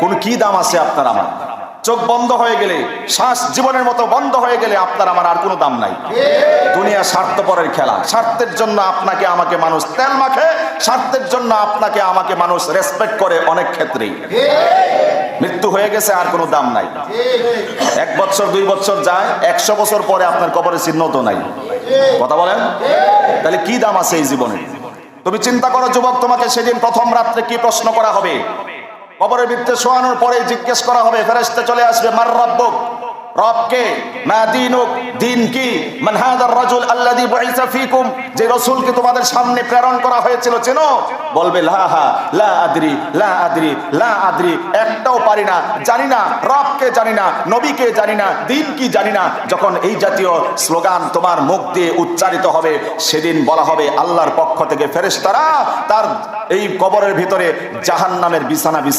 কোন কি দাম আছে আপনার আমার? চোখ বন্ধ হয়ে গেলে, শ্বাস জীবনের মতো বন্ধ হয়ে গেলে আপনার আমার আর কোনো দাম নাই। দুনিয়া স্বার্থপরের খেলা। স্বার্থের জন্য আপনাকে আমাকে মানুষ তেল মাখে, স্বার্থের জন্য আপনাকে আমাকে মানুষ রেসপেক্ট করে অনেক ক্ষেত্রেই। মৃত্যু হয়ে গেছে, আর কোনো দাম নাই। এক বছর, দুই বছর যায়, একশো বছর পরে আপনার কবরে চিহ্ন তো নাই। কথা বলেন? তাহলে কি দাম আছে এই জীবনে? তুমি চিন্তা করো, যুবক, তোমাকে সেদিন প্রথম রাত্রে কি প্রশ্ন করা হবে? কবরের ভিত্তে শোয়ানোর পরে জিজ্ঞেস করা হবে, ফেরেশতা চলে আসবে, মার রবকে দিন কি? মান হাদার রাজুল যে তোমাদের সামনে প্রেরণ করা হয়েছিল, চেনো? বলবে, লা হা, লা আদরি লা আদরি লা আদরি, একটাও পারি না, জানি না রবকে জানি না নবীকে জানি না, দিন কি জানি না, যখন এই জাতীয় স্লোগান তোমার মুখ দিয়ে উচ্চারিত হবে, সেদিন বলা হবে, আল্লাহর পক্ষ থেকে ফেরেশতারা তার এই কবরের ভিতরে জাহান্নামের বিছানা বিছ